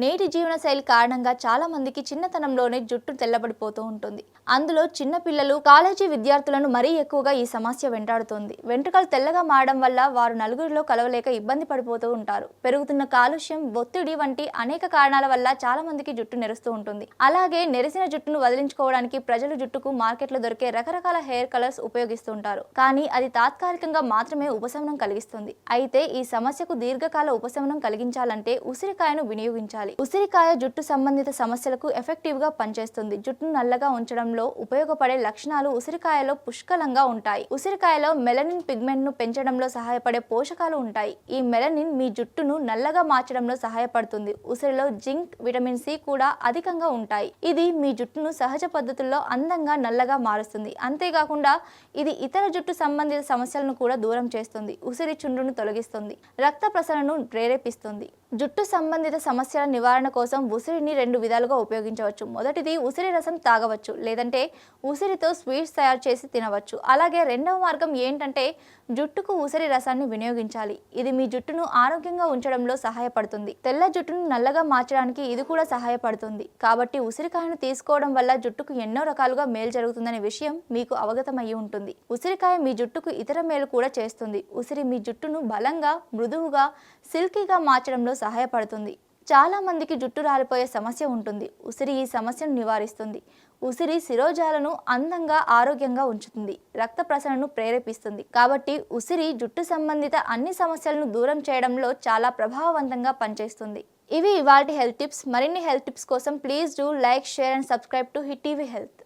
నేటి జీవనశైలి కారణంగా చాలా మందికి చిన్నతనంలోనే జుట్టు తెల్లబడిపోతూ ఉంటుంది. అందులో చిన్న పిల్లలు కాలేజీ విద్యార్థులను మరీ ఎక్కువగా ఈ సమస్య వెంటాడుతోంది. వెంట్రుకలు తెల్లగా మారడం వల్ల వారు నలుగురిలో కలవలేక ఇబ్బంది పడిపోతూ ఉంటారు. పెరుగుతున్న కాలుష్యం ఒత్తిడి వంటి అనేక కారణాల వల్ల చాలా మందికి జుట్టు నెరుస్తూ ఉంటుంది. అలాగే నెరిసిన జుట్టును వదిలించుకోవడానికి ప్రజలు జుట్టుకు మార్కెట్లో దొరికే రకరకాల హెయిర్ కలర్స్ ఉపయోగిస్తుంటారు కానీ అది తాత్కాలికంగా మాత్రమే ఉపశమనం కలిగిస్తుంది. అయితే ఈ సమస్యకు దీర్ఘకాల ఉపశమనం కలిగించాలంటే ఉసిరికాయను వినియోగించాలి. ఉసిరికాయ జుట్టు సంబంధిత సమస్యలకు ఎఫెక్టివ్గా పనిచేస్తుంది. జుట్టును నల్లగా ఉంచడంలో ఉపయోగపడే లక్షణాలు ఉసిరికాయలో పుష్కలంగా ఉంటాయి. ఉసిరికాయలో మెలనిన్ పిగ్మెంట్ను పెంచడంలో సహాయపడే పోషకాలు ఉంటాయి. ఈ మెలనిన్ మీ జుట్టును నల్లగా మార్చడంలో సహాయపడుతుంది. ఉసిరిలో జింక్ విటమిన్ సి కూడా అధికంగా ఉంటాయి. ఇది మీ జుట్టును సహజ పద్ధతుల్లో అందంగా నల్లగా మారుస్తుంది. అంతేకాకుండా ఇది ఇతర జుట్టు సంబంధిత సమస్యలను కూడా దూరం చేస్తుంది. ఉసిరి చుండ్రును తొలగిస్తుంది. రక్త ప్రసరణను ప్రేరేపిస్తుంది. జుట్టు సంబంధిత సమస్యల నివారణ కోసం ఉసిరిని రెండు విధాలుగా ఉపయోగించవచ్చు. మొదటిది ఉసిరి రసం తాగవచ్చు లేదంటే ఉసిరితో స్వీట్స్ తయారు చేసి తినవచ్చు. అలాగే రెండవ మార్గం ఏంటంటే జుట్టుకు ఉసిరి రసాన్ని వినియోగించాలి. ఇది మీ జుట్టును ఆరోగ్యంగా ఉంచడంలో సహాయపడుతుంది. తెల్ల జుట్టును నల్లగా మార్చడానికి ఇది కూడా సహాయపడుతుంది. కాబట్టి ఉసిరికాయను తీసుకోవడం వల్ల జుట్టుకు ఎన్నో రకాలుగా మేలు జరుగుతుందనే విషయం మీకు అవగతమయ్యి ఉంటుంది. ఉసిరికాయ మీ జుట్టుకు ఇతర మేలు కూడా చేస్తుంది. ఉసిరి మీ జుట్టును బలంగా మృదువుగా సిల్కీగా మార్చడంలో సహాయపడుతుంది. చాలామందికి జుట్టు రాలిపోయే సమస్య ఉంటుంది. ఉసిరి ఈ సమస్యను నివారిస్తుంది. ఉసిరి శిరోజాలను అందంగా ఆరోగ్యంగా ఉంచుతుంది. రక్త ప్రసరణను ప్రేరేపిస్తుంది. కాబట్టి ఉసిరి జుట్టు సంబంధిత అన్ని సమస్యలను దూరం చేయడంలో చాలా ప్రభావవంతంగా పనిచేస్తుంది. ఇవి ఇవాటి హెల్త్ టిప్స్. మరిన్ని హెల్త్ టిప్స్ కోసం please do like share and subscribe to Hit TV Health.